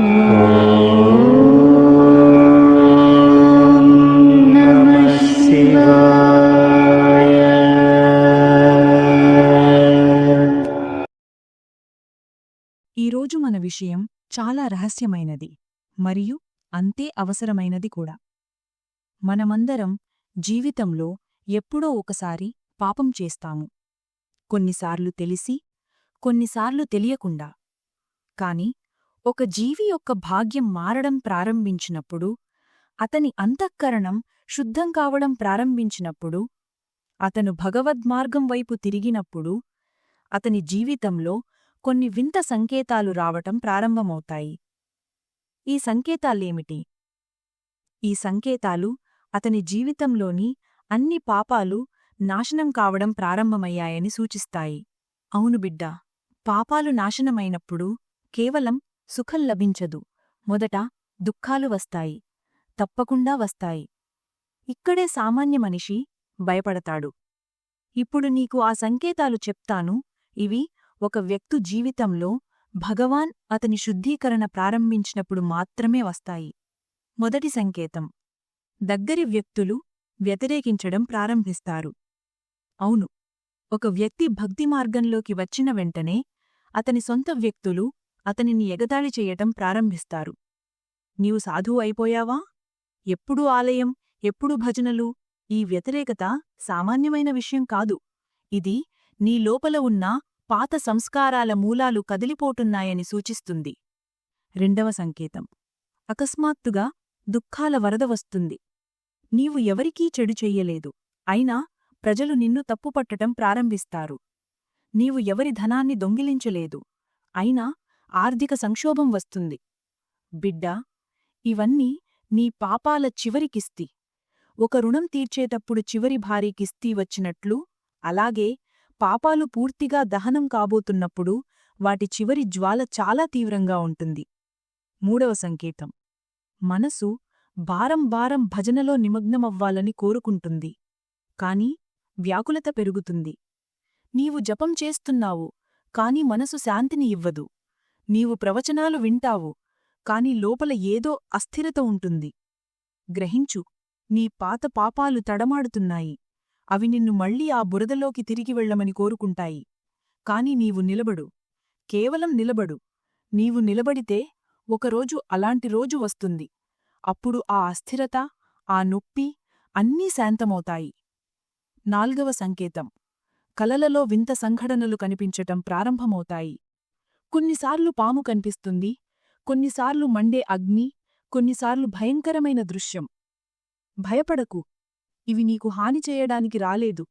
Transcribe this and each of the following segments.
ఈరోజు మన విషయం చాలా రహస్యమైనది మరియు అంతే అవసరమైనది కూడా. మనమందరం జీవితంలో ఎప్పుడో ఒకసారి పాపం చేస్తాము. కొన్నిసార్లు తెలిసి కొన్నిసార్లు తెలియకుండా. కాని ఒక జీవి యొక్క భాగ్యం మారడం ప్రారంభించినప్పుడు అతని అంతఃకరణం శుద్ధం కావడం ప్రారంభించినప్పుడు అతను భగవద్మార్గం వైపు తిరిగినప్పుడు అతని జీవితంలో కొన్ని వింత సంకేతాలు రావటం ప్రారంభమవుతాయి. ఈ సంకేతాలేమిటి? ఈ సంకేతాలు అతని జీవితంలోని అన్ని పాపాలు నాశనం కావడం ప్రారంభమయ్యాయని సూచిస్తాయి. అవును బిడ్డా పాపాలు నాశనమైనప్పుడు కేవలం సుఖం లభించదు. మొదట దుఃఖాలు వస్తాయి. తప్పకుండా వస్తాయి. ఇక్కడే సామాన్య మనిషి భయపడతాడు. ఇప్పుడు నీకు ఆ సంకేతాలు చెప్తాను. ఇవి ఒక వ్యక్తు జీవితంలో భగవాన్ అతని శుద్ధీకరణ ప్రారంభించినప్పుడు మాత్రమే వస్తాయి. మొదటి సంకేతం. దగ్గరి వ్యక్తులు వ్యతిరేకించడం ప్రారంభిస్తారు. అవును. ఒక వ్యక్తి భక్తి మార్గంలోకి వచ్చిన వెంటనే అతని సొంత వ్యక్తులు అతనిని ఎగతాళి చెయ్యటం ప్రారంభిస్తారు. నీవు సాధువు అయిపోయావా? ఎప్పుడు ఆలయం ఎప్పుడు భజనలు? ఈ వ్యతిరేకత సామాన్యమైన విషయం కాదు. ఇది నీ లోపల ఉన్న పాత సంస్కారాల మూలాలు కదిలిపోటున్నాయని సూచిస్తుంది. రెండవ సంకేతం. అకస్మాత్తుగా దుఃఖాల వరద వస్తుంది. నీవు ఎవరికీ చెడు చెయ్యలేదు. అయినా ప్రజలు నిన్ను తప్పుపట్టటం ప్రారంభిస్తారు. నీవు ఎవరి ధనాన్ని దొంగిలించలేదు. అయినా ఆర్థిక సంక్షోభం వస్తుంది. బిడ్డా ఇవన్నీ నీ పాపాల చివరి కిస్తీ ఒక రుణం తీర్చేటప్పుడు చివరి భారీ కిస్తీ వచ్చినట్లు అలాగే పాపాలు పూర్తిగా దహనం కాబోతున్నప్పుడు వాటి చివరి జ్వాల చాలా తీవ్రంగా ఉంటుంది. మూడవ సంకేతం. మనసు బారం బారం భజనలో నిమగ్నమవ్వాలని కోరుకుంటుంది. కాని వ్యాకులత పెరుగుతుంది. నీవు జపం చేస్తున్నావు కాని మనసు శాంతిని ఇవ్వదు. నీవు ప్రవచనాలు వింటావు కాని లోపల ఏదో అస్థిరత ఉంటుంది. గ్రహించు నీ పాత పాపాలు తడమాడుతున్నాయి. అవి నిన్ను మళ్ళీ ఆ బురదలోకి తిరిగి వెళ్ళమని కోరుకుంటాయి. కాని నీవు నిలబడు. కేవలం నిలబడు. నీవు నిలబడితే ఒకరోజు అలాంటి రోజు వస్తుంది. అప్పుడు ఆ అస్థిరత ఆ నొప్పి అన్నీ శాంతమవుతాయి. నాల్గవ సంకేతం. కలలలో వింత సంఘటనలు కనిపించటం ప్రారంభమవుతాయి. కొన్నిసార్లు పాము కనిపిస్తుంది కొన్నిసార్లు మండే అగ్ని కొన్నిసార్లు భయంకరమైన దృశ్యం. భయపడకు. ఇవి నీకు హాని చేయడానికి రాలేదు.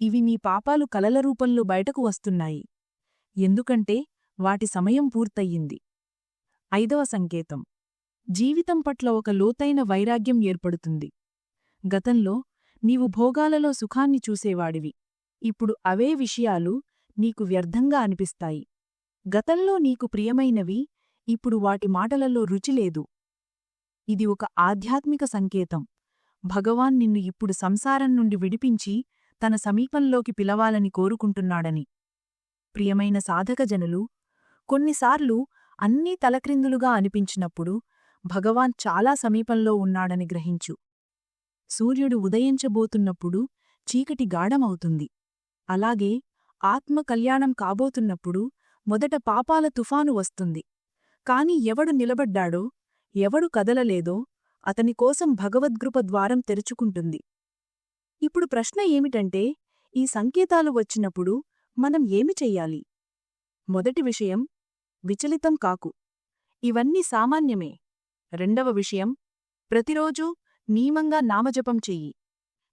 ఇవి నీ పాపాలు కలల రూపంలో బయటకు వస్తున్నాయి. ఎందుకంటే వాటి సమయం పూర్తయ్యింది ఐదవ సంకేతం. జీవితం పట్ల ఒక లోతైన వైరాగ్యం ఏర్పడుతుంది. గతంలో నీవు భోగాలలో సుఖాన్ని చూసేవాడివి. ఇప్పుడు అవే విషయాలు నీకు వ్యర్థంగా అనిపిస్తాయి. గతంలో నీకు ప్రియమైనవి ఇప్పుడు వాటి మాటలలో రుచిలేదు ఇది ఒక ఆధ్యాత్మిక సంకేతం. భగవాన్ నిన్ను ఇప్పుడు సంసారం నుండి విడిపించి తన సమీపంలోకి పిలవాలని కోరుకుంటున్నాడని. ప్రియమైన సాధకజనులు కొన్నిసార్లు అన్నీ తలక్రిందులుగా అనిపించినప్పుడు భగవాన్ చాలా సమీపంలో ఉన్నాడని గ్రహించు. సూర్యుడు ఉదయించబోతున్నప్పుడు చీకటి గాఢమవుతుంది. అలాగే ఆత్మ కళ్యాణం కాబోతున్నప్పుడు మొదట పాపాల తుఫాను వస్తుంది. కాని ఎవడు నిలబడ్డాడో ఎవడు కదలలేదో అతని కోసం భగవద్గృప ద్వారం తెరుచుకుంటుంది. ఇప్పుడు ప్రశ్న ఏమిటంటే ఈ సంకేతాలు వచ్చినప్పుడు మనం ఏమి చెయ్యాలి? మొదటి విషయం విచలితం కాకు. ఇవన్నీ సామాన్యమే. రెండవ విషయం ప్రతిరోజూ నియమంగా నామజపం చెయ్యి.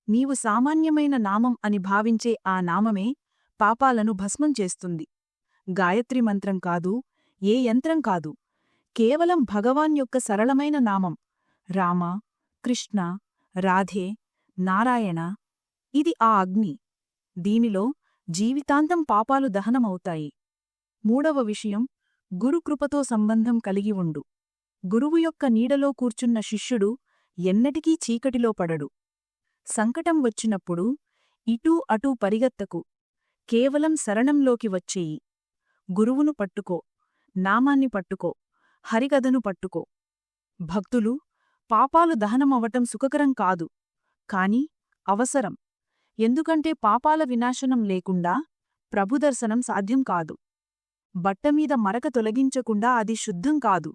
నీవు సామాన్యమైన నామం అని భావించే ఆ నామమే పాపాలను భస్మం చేస్తుంది. గాయత్రి మంత్రం కాదు ఏ యంత్రం కాదు. కేవలం భగవాన్ యొక్క సరళమైన నామం. రామ కృష్ణ రాధే నారాయణ. ఇది ఆ అగ్ని. దీనిలో జీవితాంతం పాపాలు దహనమవుతాయి. మూడవ విషయం గురుకృపతో సంబంధం కలిగి ఉండు. గురువు యొక్క నీడలో కూర్చున్న శిష్యుడు ఎన్నటికీ చీకటిలో పడడు. సంకటం వచ్చినప్పుడు ఇటూ అటూ పరిగెత్తకు. కేవలం శరణంలోకి వచ్చేయి. గురువును పట్టుకో నామాన్ని పట్టుకో హరికథను పట్టుకో. భక్తులు పాపాలు దహనమవటం సుఖకరం కాదు కాని అవసరం. ఎందుకంటే పాపాల వినాశనం లేకుండా ప్రభుదర్శనం సాధ్యం కాదు. బట్టమీద మరక తొలగించకుండా అది శుద్ధం కాదు.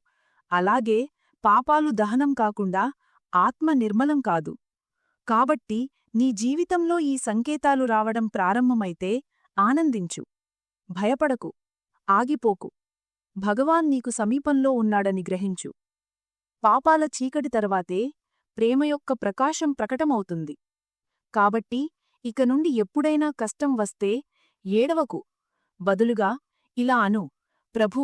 అలాగే పాపాలు దహనం కాకుండా ఆత్మ నిర్మలం కాదు. కాబట్టి నీ జీవితంలో ఈ సంకేతాలు రావడం ప్రారంభమైతే ఆనందించు. భయపడకు. ఆగిపోకు. భగవాన్ నీకు సమీపంలో ఉన్నాడని గ్రహించు. పాపాల చీకటి తర్వాతే ప్రేమ యొక్క ప్రకాశం ప్రకటమవుతుంది. కాబట్టి ఇక నుండి ఎప్పుడైనా కష్టం వస్తే ఏడవకు. బదులుగా ఇలా అను ప్రభూ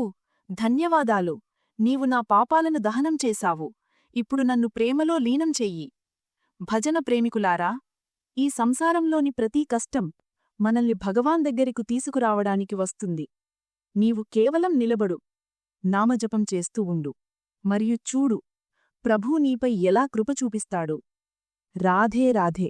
ధన్యవాదాలు. నీవు నా పాపాలను దహనం చేశావు. ఇప్పుడు నన్ను ప్రేమలో లీనం చెయ్యి. భజన ప్రేమికులారా ఈ సంసారంలోని ప్రతి కష్టం మనల్ని భగవాన్ దగ్గరకు తీసుకురావడానికి వస్తుంది. నీవు కేవలం నిలబడు నామజపం చేస్తూ ఉండు. మరియు చూడు ప్రభూ నీపై ఎలా కృప చూపిస్తాడు. రాధే రాధే.